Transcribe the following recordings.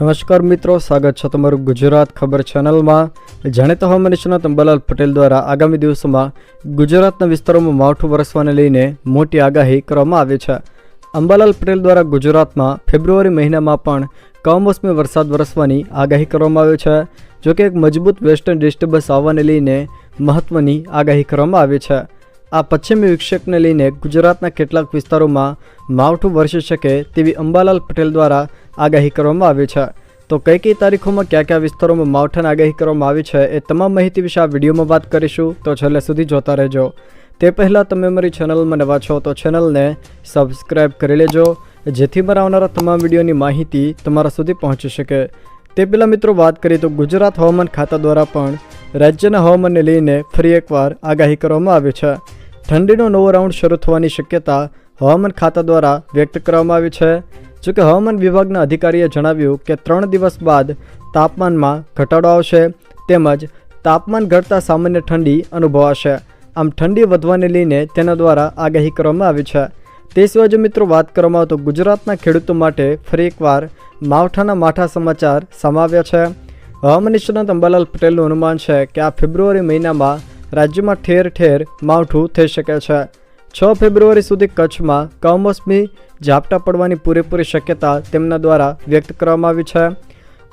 નમસ્કાર મિત્રો, સ્વાગત છે તમારું ગુજરાત ખબર ચેનલમાં. જાણીતા હવામાન નિષ્ણાત અંબાલાલ પટેલ દ્વારા આગામી દિવસોમાં ગુજરાતના વિસ્તારોમાં માવઠું વરસવાને લઈને મોટી આગાહી કરવામાં આવી છે. અંબાલાલ પટેલ દ્વારા ગુજરાતમાં ફેબ્રુઆરી મહિનામાં પણ કમોસમી વરસાદ વરસવાની આગાહી કરવામાં આવી છે જોકે એક મજબૂત વેસ્ટર્ન ડિસ્ટર્બન્સ આવવાને લઈને મહત્ત્વની આગાહી કરવામાં આવી છે. આ પશ્ચિમી વિક્ષેપને લઈને ગુજરાતના કેટલાક વિસ્તારોમાં માવઠું વરસી શકે તેવી અંબાલાલ પટેલ દ્વારા આગાહી કરવામાં આવી છે. તો કઈ કઈ તારીખોમાં કયા કયા વિસ્તારોમાં માવઠાની આગાહી કરવામાં આવી છે એ તમામ માહિતી વિશે આ વિડીયોમાં વાત કરીશું. તો છેલ્લે સુધી જોતા રહેજો. તે પહેલાં તમે મારી ચેનલમાં નવા છો તો ચેનલને સબસ્ક્રાઈબ કરી લેજો, જેથી મારા આવનારા તમામ વિડીયોની માહિતી તમારા સુધી પહોંચી શકે. તે પહેલાં મિત્રો વાત કરીએ તો ગુજરાત હવામાન ખાતા દ્વારા પણ રાજ્યના હવામાનને લઈને ફરી એકવાર આગાહી કરવામાં આવી છે. ઠંડીનો નવો રાઉન્ડ શરૂ થવાની શક્યતા હવામાન ખાતા દ્વારા વ્યક્ત કરવામાં આવી છે. જોકે હવામાન વિભાગના અધિકારીએ જણાવ્યું કે ત્રણ દિવસ બાદ તાપમાનમાં ઘટાડો આવશે તેમજ તાપમાન ઘટતા સામાન્ય ઠંડી અનુભવાશે. આમ ઠંડી વધવાને લઈને તેના દ્વારા આગાહી કરવામાં આવી છે. તે સિવાય જો મિત્રો વાત કરવામાં આવે તો ગુજરાતના ખેડૂતો માટે ફરી એકવાર માવઠાના માઠા સમાચાર સમાવ્યા છે. હવામાન નિષ્ણાત અંબાલાલ પટેલનું અનુમાન છે કે આ ફેબ્રુઆરી મહિનામાં રાજ્યમાં ઠેર ઠેર માવઠું થઈ શકે છે. છ ફેબ્રુઆરી સુધી કચ્છમાં કમોસમી ઝાપટા પડવાની પૂરેપૂરી શક્યતા તેમના દ્વારા વ્યક્ત કરવામાં આવી છે.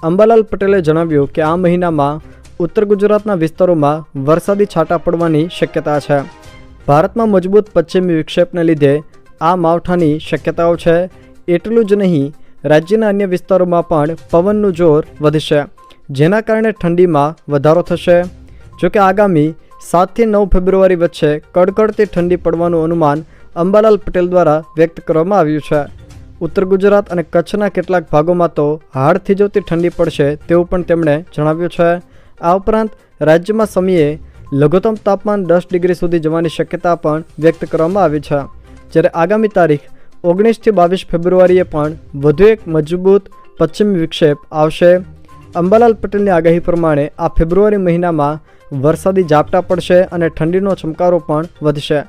અંબાલાલ પટેલે જણાવ્યું કે, આ મહિનામાં ઉત્તર ગુજરાતના વિસ્તારોમાં વરસાદી છાંટા પડવાની શક્યતા છે. ભારતમાં મજબૂત પશ્ચિમી વિક્ષેપને લીધે આ માવઠાની શક્યતાઓ છે. એટલું જ નહીં, રાજ્યના અન્ય વિસ્તારોમાં પણ પવનનું જોર વધશે, જેના કારણે ઠંડીમાં વધારો થશે. જોકે આગામી સાતથી નવ ફેબ્રુઆરી વચ્ચે કડકડતી ઠંડી પડવાનું અનુમાન અંબાલાલ પટેલ દ્વારા વ્યક્ત કરવામાં આવ્યું છે. ઉત્તર ગુજરાત અને કચ્છના કેટલાક ભાગોમાં તો હાડ જોતી ઠંડી પડશે તેવું પણ તેમણે જણાવ્યું છે. આ ઉપરાંત રાજ્યમાં સમયે લઘુત્તમ તાપમાન દસ ડિગ્રી સુધી જવાની શક્યતા પણ વ્યક્ત કરવામાં આવી છે. જ્યારે આગામી તારીખ ઓગણીસથી બાવીસ ફેબ્રુઆરીએ પણ વધુ એક મજબૂત પશ્ચિમ વિક્ષેપ આવશે. અંબાલાલ પટેલની આગાહી પ્રમાણે આ ફેબ્રુઆરી મહિનામાં વરસાદી ઝાપટા પડશે અને ઠંડીનો ચમકારો પણ વધશે.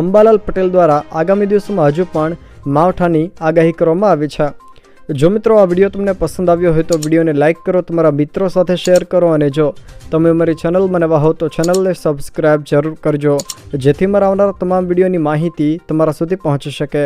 અંબાલાલ પટેલ દ્વારા આગામી દિવસોમાં હજુ પણ માવઠાની આગાહી કરવામાં આવી છે. જો મિત્રો આ વીડિયો તમને પસંદ આવ્યો હોય તો વિડીયોને લાઇક કરો, તમારા મિત્રો સાથે શેર કરો અને જો તમે મારી ચેનલ મને હો તો ચેનલને સબસ્ક્રાઈબ જરૂર કરજો, જેથી મારા આવનારા તમામ વિડીયોની માહિતી તમારા સુધી પહોંચી શકે.